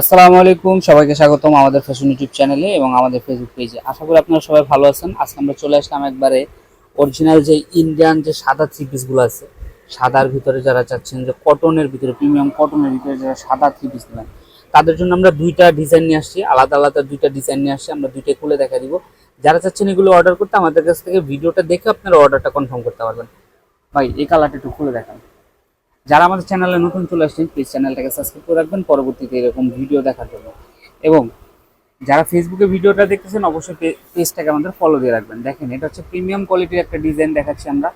আসসালামু আলাইকুম, সবাইকে স্বাগতম আমাদের ফ্যাশন ইউটিউব চ্যানেলে এবং আমাদের ফেসবুক পেজে আশা করি আপনারা সবাই ভালো আছেন। আজকে আমরা চলে আসলাম একবারে অরিজিনাল যে ইন্ডিয়ান যে সাদা থ্রি পিসগুলো আছে, সাদার ভিতরে যারা চাচ্ছেন যে কটনের ভিতরে প্রিমিয়াম কটনের ভিতরে যারা সাদা থ্রি পিস নেবেন, তাদের জন্য আমরা দুইটা ডিজাইন নিয়ে আসছি, আলাদা আলাদা দুইটা ডিজাইন নিয়ে আসছি, আমরা দুইটা খুলে দেখা দিব। যারা চাচ্ছেন এগুলো অর্ডার করতে, আমাদের কাছ থেকে ভিডিওটা দেখে আপনারা অর্ডারটা কনফার্ম করতে পারবেন। ভাই, এই কালারটা একটু খুলে দেখান। যারা আমাদের চ্যানেলে নতুন চলে আসছেন প্লিজ চ্যানেলটাকে সাবস্ক্রাইব করে রাখবেন। পরবর্তীতে এরকম ভিডিও দেখার জন্য। এবং যারা ফেসবুকে ভিডিওটা দেখতেছেন, অবশ্যই পেজটাকে আমাদের ফলো দিয়ে রাখবেন। দেখেন, এটা হচ্ছে প্রিমিয়াম কোয়ালিটির একটা ডিজাইন দেখাচ্ছি আমরা।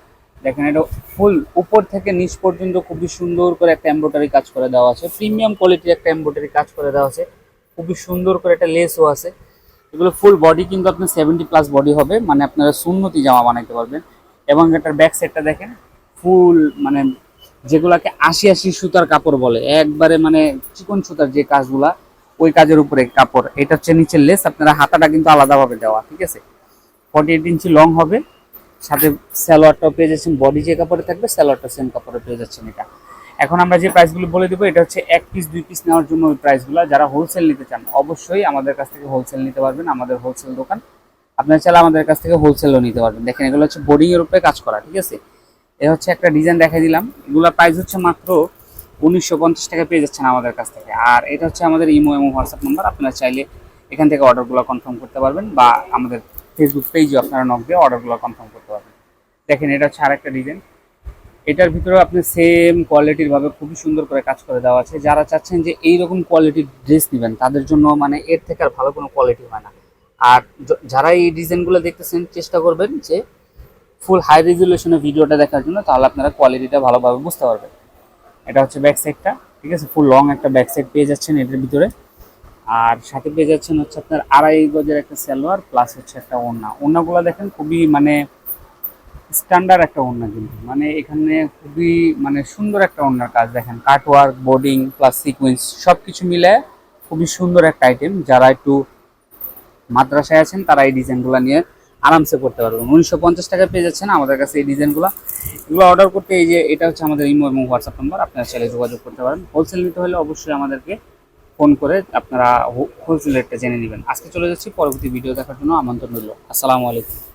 দেখেন, এটা ফুল উপর থেকে নিচ পর্যন্ত খুবই সুন্দর করে একটা এমব্রয়ডারি কাজ করে দেওয়া আছে। প্রিমিয়াম কোয়ালিটির একটা এমব্রয়ডারি কাজ করে দেওয়া আছে। খুবই সুন্দর করে একটা লেসও আছে। এগুলো ফুল বডি কিন্তু আপনার সেভেন্টি প্লাস বডি হবে। মানে আপনারা সুন্নতি জামা বানাইতে পারবেন। এবং এটার ব্যাক সাইডটা দেখেন ফুল মানে যেগুলাকে আশি আশি সুতার কাপড় বলে, একবারে মানে চিকন সুতার যে কাজগুলা, ওই কাজের উপরে কাপড়। এটা হচ্ছে নিচের লেস আপনারা হাতাটা কিন্তু আলাদাভাবে দেওয়া, ঠিক আছে? ফর্টি এইট ইঞ্চি লং হবে, সাথে স্যালোয়ারটাও পেয়ে যাচ্ছেন বডি যে কাপড়ে থাকবে স্যালোয়ারটা সেম কাপড়ে পেয়ে যাচ্ছেন এটা। এখন আমরা যে প্রাইসগুলো বলে দেবো, এটা হচ্ছে এক পিস দুই পিস নেওয়ার জন্য ওই প্রাইসগুলো যারা হোলসেল নিতে চান, অবশ্যই আমাদের কাছ থেকে হোলসেল নিতে পারবেন, আমাদের হোলসেল দোকান। আপনারা চাইলে আমাদের কাছ থেকে হোলসেলও নিতে পারবেন। দেখেন, এগুলো হচ্ছে বোর্ডিংয়ের উপরে কাজ করা, ঠিক আছে? এ হচ্ছে একটা ডিজাইন দেখাই দিলাম। এগুলো প্রাইস হচ্ছে মাত্র উনিশশো পঞ্চাশ টাকা পেয়ে যাচ্ছেন আমাদের কাছ থেকে। আর এটা হচ্ছে আমাদের ইমো এবং হোয়াটসঅ্যাপ নাম্বার আপনারা চাইলে এখান থেকে অর্ডারগুলো কনফার্ম করতে পারবেন বা আমাদের ফেসবুক পেজে আপনারা নক দিয়ে অর্ডারগুলো কনফার্ম করতে পারবেন। দেখেন, এটা হচ্ছে আরেকটা ডিজাইন এটার ভিতরে আপনি সেম কোয়ালিটির ভাবে খুবই সুন্দর করে কাজ করে দেওয়া আছে। যারা চাচ্ছেন যে এইরকম কোয়ালিটির ড্রেস নেবেন, তাদের জন্য মানে এর থেকে আর ভালো কোনো কোয়ালিটি হয় না। আর যারা এই ডিজাইনগুলো দেখতেছেন, চেষ্টা করবেন যে ফুল হাই রেজুলেশনে ভিডিওটা দেখার জন্য, তাহলে আপনারা কোয়ালিটিটা ভালোভাবে বুঝতে পারবেন। এটা হচ্ছে ব্যাক সাইডটা ঠিক আছে? ফুল লং একটা ব্যাক সাইড পেয়ে যাচ্ছেন এটার ভিতরে। আর সাথে পেয়ে যাচ্ছেন হচ্ছে আপনার আড়াই গজের একটা সালোয়ার প্লাস হচ্ছে একটা ওড়না। ওড়নাগুলো দেখেন খুবই মানে স্ট্যান্ডার্ড একটা ওড়না কিন্তু। মানে এখানে খুবই মানে সুন্দর একটা ওড়নার কাজ দেখেন। কাটওয়ার্ক বোর্ডিং প্লাস সিকুয়েন্স সব কিছু মিলে খুবই সুন্দর একটা আইটেম যারা একটু মাদ্রাসায় আছেন, তারা এই ডিজাইনগুলো নিয়ে আরামসে করতে পারবেন উনিশশো পঞ্চাশ টাকা পেয়ে যাচ্ছেন আমাদের কাছে এই ডিজাইনগুলো। এগুলো অর্ডার করতে এই যে এটা হচ্ছে আমাদের ইমো এবং হোয়াটসঅ্যাপ নম্বর আপনারা চাইলে যোগাযোগ করতে পারেন। হোলসেল নিতে হলে অবশ্যই আমাদেরকে ফোন করে আপনারা হোলসেল রেটটা জেনে নেবেন। আজকে চলে যাচ্ছি পরবর্তী ভিডিও দেখার জন্য আমন্ত্রণ রইল। আসসালামু আলাইকুম।